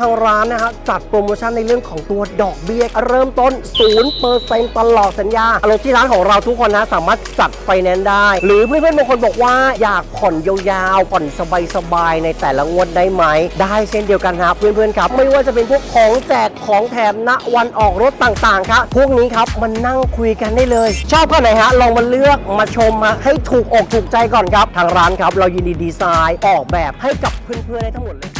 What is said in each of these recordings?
ทางร้านนะฮะจัดโปรโมชั่นในเรื่องของตัวดอกเบี้ยเริ่มต้น 0%ตลอดสัญญารถที่ร้านของเราทุกคนนะสามารถจัดไฟแนนซ์ได้ หรือเพื่อนๆบางคนบอกว่าอยากผ่อนยาวๆผ่อนสบายๆในแต่ละงวดได้ไหม ได้เช่นเดียวกันครับเพื่อนๆครับ ไม่ว่าจะเป็นพวกของแจกของแถมณวันออกรถต่างๆครับพวกนี้ครับมันนั่งคุยกันได้เลย ชอบก็ไหนฮะลองมาเลือกมาชมมาให้ถูกอกถูกใจก่อนครับทางร้านครับ เรายินดีดีไซน์ออกแบบให้กับเพื่อนๆได้ทั้งหมดเลย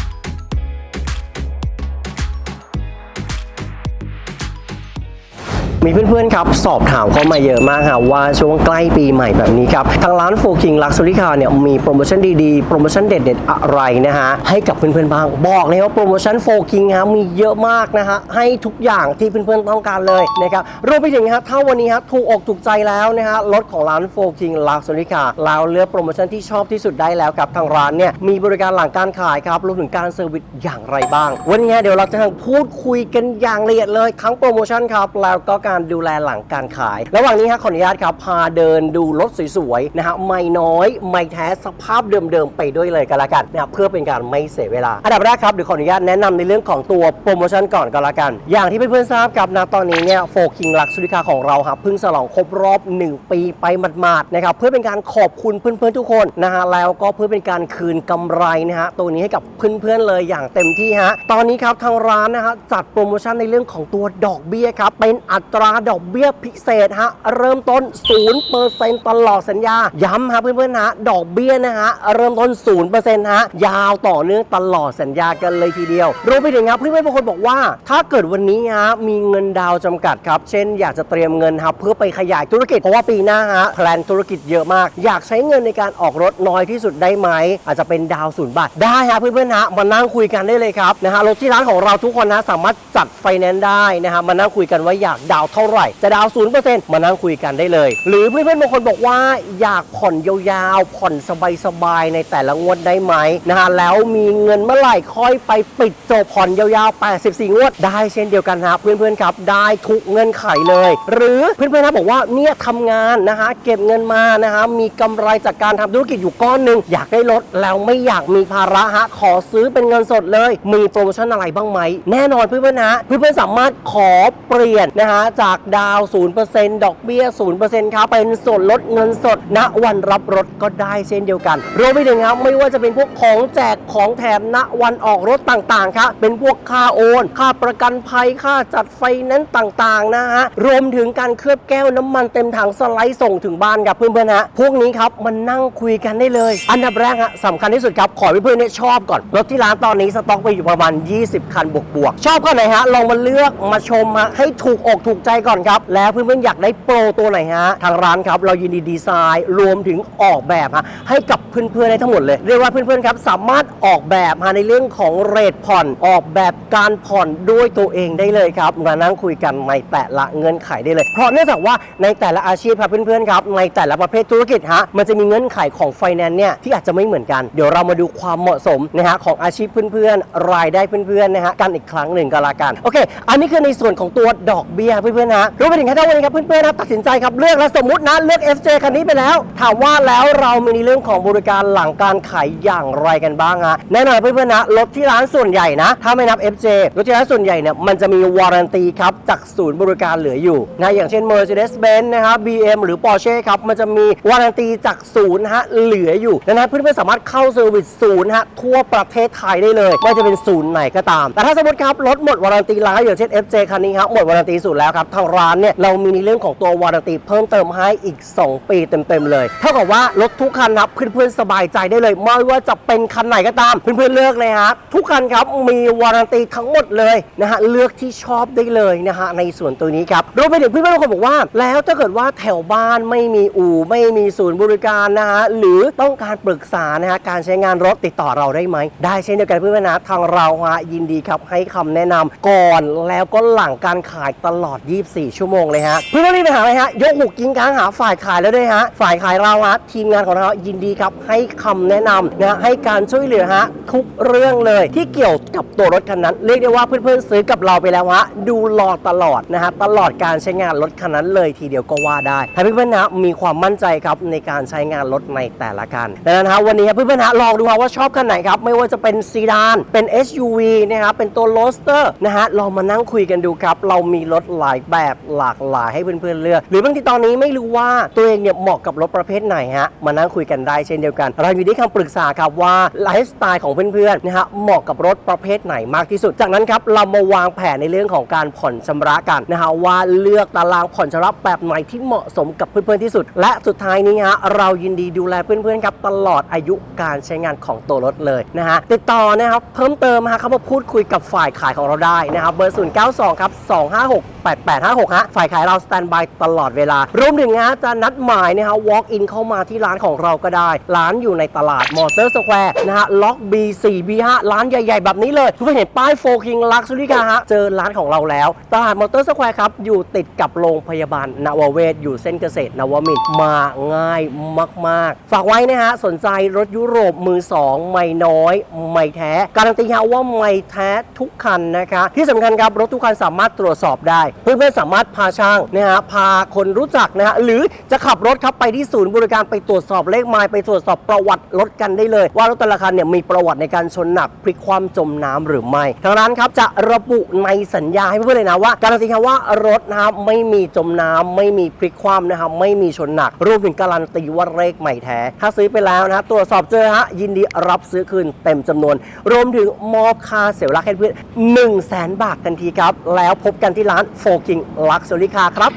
มีเพื่อนๆครับ สอบถามเข้ามาเยอะมากค่ะว่าช่วงใกล้ปีใหม่แบบนี้ครับ ทางร้านโฟกิงลักซ์ริคาเนี่ยมีโปรโมชั่นดีๆ โปรโมชั่นเด็ดๆ อะไรนะฮะ ให้กับเพื่อนๆบ้าง บอกเลยว่าโปรโมชั่นโฟกิงฮะมีเยอะมากนะฮะ ให้ทุกอย่างที่เพื่อนๆต้องการเลยนะครับรวมไปถึงฮะถ้าวันนี้ฮะถูกอกถูกใจแล้วนะฮะรถของร้านโฟกิงลักซ์ริคาเราเลือกโปรโมชั่นที่ชอบที่สุดได้แล้วครับทางร้านเนี่ยมีบริการหลังการขายครับรวมถึงการเซอร์วิสอย่างไรบ้าง วันนี้เดี๋ยวเราจะพูดคุยกันอย่างละเอียดเลยทั้งโปรโมชั่นครับแล้วก็การดูแลหลังการขาย ระหว่างนี้ฮะขออนุญาตครับพาเดินดูรถสวยๆนะฮะไม่น้อย ไม่แท้สภาพเดิมๆไปด้วยเลยกันละกันนะครับเพื่อเป็นการไม่เสียเวลา อันดับแรกครับเดี๋ยวขออนุญาตแนะนำในเรื่องของตัวโปรโมชั่นก่อนก็แล้วกัน อย่างที่เพื่อนๆทราบครับนะตอนนี้เนี่ยโฟกิงลักซ์ริคาของเราครับเพิ่งฉลองครบรอบ 1 ปีไปหมาดๆนะครับเพื่อเป็นการขอบคุณเพื่อนๆทุกคนนะฮะแล้วก็เพื่อเป็นการคืนกำไรนะฮะตัวนี้ให้กับเพื่อนๆเลยอย่างเต็มที่ฮะตอนนี้ครับทางร้านนะฮะจัดโปรโมชั่นในเรื่องของตัวดอกเบี้ยครับเป็นอัตราดอกเบี้ยพิเศษฮะเริ่มต้น 0%ตลอดสัญญา ย้ำฮะเพื่อนๆนะดอกเบี้ยนะฮะเริ่มต้น 0%ฮะยาวต่อเนื่องตลอดสัญญากันเลยทีเดียวรวมไปถึงครับเพื่อนๆบางคนบอกว่า ถ้าเกิดวันนี้ฮะมีเงินดาวน์จำกัดครับ เช่น อยากจะเตรียมเงินครับเพื่อไปขยายธุรกิจเพราะว่าปีหน้าฮะแพลนธุรกิจเยอะมาก อยากใช้เงินในการออกรถน้อยที่สุดได้ไหมอาจจะเป็นดาวศูนย์บาทได้ฮะเพื่อนๆฮะมานั่งคุยกันได้เลยครับนะฮะรถที่ร้านของเราทุกคนนะสามารถจัดไฟแนนซ์ได้นะฮะมานั่งคุยกันว่าอยากดาวเท่าไหร่ จะดาวศูนย์เปอร์เซ็นต์มานั่งคุยกันได้เลย หรือเพื่อนๆบางคนบอกว่าอยากผ่อนยาวๆ ผ่อนสบายๆ ในแต่ละงวดได้ไหมนะฮะแล้วมีเงินเมื่อไหร่ค่อยไปปิดจบผ่อนยาวๆ 84 งวด ได้เช่นเดียวกันครับเพื่อนๆครับได้ทุกเงื่อนไขเลย หรือเพื่อนๆนะบอกว่าเนี่ยทำงานนะฮะเก็บเงินมานะฮะมีกำไรจากการทำธุรกิจอยู่ก้อนหนึ่งอยากได้รถแล้วไม่อยากมีภาระฮะขอซื้อเป็นเงินสดเลย มีโปรโมชั่นอะไรบ้างไหมแน่นอนเพื่อนๆนะเพื่อนๆสามารถขอเปลี่ยนนะฮะจากดาว 0%ดอกเบี้ย 0%ครับเป็นส่วนลดเงินสดณวันรับรถก็ได้เช่นเดียวกัน รวมไปถึงครับไม่ว่าจะเป็นพวกของแจกของแถมณวันออกรถต่างๆครับเป็นพวกค่าโอน ค่าประกันภัยค่าจัดไฟนั้นต่างๆนะฮะรวมถึงการเคลือบแก้วน้ำมันเต็มถังสไลด์ส่งถึงบ้านครับเพื่อนๆฮะพวกนี้ครับมันนั่งคุยกันได้เลย อันดับแรกฮะสำคัญที่สุดครับขอเพื่อนๆเนี่ยชอบก่อนรถที่ร้านตอนนี้สต็อกไปอยู่ประมาณ 20 คันบวกๆชอบก็ไหนฮะลองมาเลือกมาชมมาให้ถูกอกถูกใจก่อนครับ แล้วเพื่อนๆอยากได้โปรตัวไหนฮะ ทางร้านครับ เรายินดีดีไซน์รวมถึงออกแบบฮะให้กับเพื่อนๆได้ทั้งหมดเลย เรียกว่าเพื่อนๆครับสามารถออกแบบฮะในเรื่องของเรทผ่อน ออกแบบการผ่อนด้วยตัวเองได้เลยครับ มานั่งคุยกันในแต่ละเงื่อนไขได้เลย เพราะเนื่องจากว่าในแต่ละอาชีพครับเพื่อนๆครับในแต่ละประเภทธุรกิจฮะมันจะมีเงื่อนไขของไฟแนนซ์เนี่ยที่อาจจะไม่เหมือนกันเดี๋ยวเรามาดูความเหมาะสมนะฮะของอาชีพเพื่อนๆรายได้เพื่อนๆนะฮะกันอีกครั้งหนึ่งก็แล้วกันโอเค อันนี้คือในส่วนของตัวดอกเบี้ยเพื่อเพื่อนๆนะรวมไปถึงถ้าวันนี้ครับเพื่อนๆนะตัดสินใจครับเลือกแล้วสมมตินะเลือก FJ คันนี้ไปแล้ว ถามว่าแล้วเรามีในเรื่องของบริการหลังการขายอย่างไรกันบ้างฮะแน่นอนเพื่อนๆนะรถที่ร้านส่วนใหญ่นะ ถ้าไม่นับ FJ รถที่ร้านส่วนใหญ่เนี่ยมันจะมีวารันตีครับจากศูนย์บริการเหลืออยู่นะอย่างเช่น Mercedes-Benz นะครับ BM หรือ Porsche ครับมันจะมีวารันตีจากศูนย์ฮะเหลืออยู่ดังนั้นเพื่อนๆสามารถเข้าเซอร์วิสศูนย์ฮะทั่วประเทศไทยได้เลยไม่ว่าจะเป็นศูนย์ไหนก็ตาม แต่ถ้าสมมติครับรถหมดวารันตีแล้วอย่างเช่น FJ คันนี้ครับหมดวารันตีศูนย์แล้วครับทางร้านเนี่ยเรามีในเรื่องของตัววารันตีเพิ่มเติมให้อีก 2 ปีเต็มๆเลย เท่ากับว่ารถทุกคันครับเพื่อนๆสบายใจได้เลยไม่ว่าจะเป็นคันไหนก็ตามเพื่อนๆเลือกเลยฮะทุกคันครับมีวารันตีทั้งหมดเลยนะฮะเลือกที่ชอบได้เลยนะฮะในส่วนตัวนี้ครับรวมไปถึงเพื่อนๆบางคนบอกว่า แล้วถ้าเกิดว่าแถวบ้านไม่มีอู่ไม่มีศูนย์บริการนะฮะหรือต้องการปรึกษานะฮะการใช้งานรถติดต่อเราได้ไหม ได้เช่นเดียวกันเพื่อนๆนะทางเราฮะยินดีครับให้คำแนะนำก่อนแล้วก็หลังการขายตลอด24 ชั่วโมงเลยฮะเพื่อนๆรีบไปหาเลยฮะ ยกหูกิ้งก้างหาฝ่ายขายแล้วด้วยฮะ ฝ่ายขายเราฮะ ทีมงานของเรายินดีครับ ให้คำแนะนำนะฮะให้การช่วยเหลือฮะ ทุกเรื่องเลยที่เกี่ยวกับตัวรถคันนั้น เรียกได้ว่าเพื่อนๆซื้อกับเราไปแล้วฮะ ดูรอตลอดนะฮะ ตลอดการใช้งานรถคันนั้นเลยทีเดียวก็ว่าได้ให้เพื่อนๆนะมีความมั่นใจครับในการใช้งานรถในแต่ละคันดังนั้นฮะวันนี้เพื่อนๆนะลองดูฮะว่าชอบคันไหนครับ ไม่ว่าจะเป็นซีดาน เป็น SUV นะครับ เป็นตัวโรสเตอร์นะฮะ ลองมานั่งคุยกันดูครับ เรามีรถหลายแบบหลากหลายให้เพื่อนๆเลือก หรือบางทีตอนนี้ไม่รู้ว่าตัวเองเนี่ยเหมาะกับรถประเภทไหนฮะมานั่งคุยกันได้เช่นเดียวกัน เราอยู่ที่คำปรึกษาครับว่าไลฟ์สไตล์ของเพื่อนๆนะฮะเหมาะกับรถประเภทไหนมากที่สุด จากนั้นครับเรามาวางแผนในเรื่องของการผ่อนชำระกันนะฮะว่าเลือกตารางผ่อนชำระแบบไหนที่เหมาะสมกับเพื่อนๆที่สุด และสุดท้ายนี้ฮะเรายินดีดูแลเพื่อนๆครับตลอดอายุการใช้งานของตัวรถเลยนะฮะติดต่อนะครับเพิ่มเติมฮะเข้ามาพูดคุยกับฝ่ายขายของเราได้นะครับเบอร์ 092 ครับ 256 8856 ฮะ ฝ่ายขายเราสแตนบายตลอดเวลา รวมถึงฮะจะนัดหมายนะฮะ walk in เข้ามาที่ร้านของเราก็ได้ ร้านอยู่ในตลาดมอเตอร์สแควร์นะฮะ ล็อก B4 B5 ร้านใหญ่ ๆ แบบนี้เลยทุกคนเห็นป้ายโฟคิงลักซ์ลิกาฮะ เจอร้านของเราแล้ว ตลาดมอเตอร์สแควร์ครับ อยู่ติดกับโรงพยาบาลนวเวศ อยู่เส้นเกษตรนวมินมาง่ายมาก ๆ ฝากไว้นะฮะ สนใจรถยุโรปมือสองไม่น้อย ไม่แท้ การันตีฮะว่าไม่แท้ทุกคันนะคะ ที่สำคัญครับ รถทุกคันสามารถตรวจสอบได้เพื่อนๆสามารถพาช่างนะฮะพาคนรู้จักนะฮะหรือจะขับรถครับไปที่ศูนย์บริการไปตรวจสอบเลขไมล์ไปตรวจสอบประวัติรถกันได้เลย ว่ารถแต่ละคันเนี่ยมีประวัติในการชนหนักพลิกคว่ำจมน้ำหรือไม่ทางร้านครับจะระบุในสัญญาให้เพื่อนๆเลยนะว่าการันตีครับว่ารถนะครับไม่มีจมน้ำไม่มีพลิกคว่ำนะครับไม่มีชนหนักรวมถึงการันตีว่าเลขใหม่แท้ ถ้าซื้อไปแล้วนะฮะตรวจสอบเจอฮะยินดีรับซื้อคืนเต็มจำนวน รวมถึงมอบค่าเสียเวลาให้เพื่อน1 0 0 0 0แสนบาททันทีครับ แล้วพบกันที่ร้านโฟกิงลักซ์ u ริคาครับ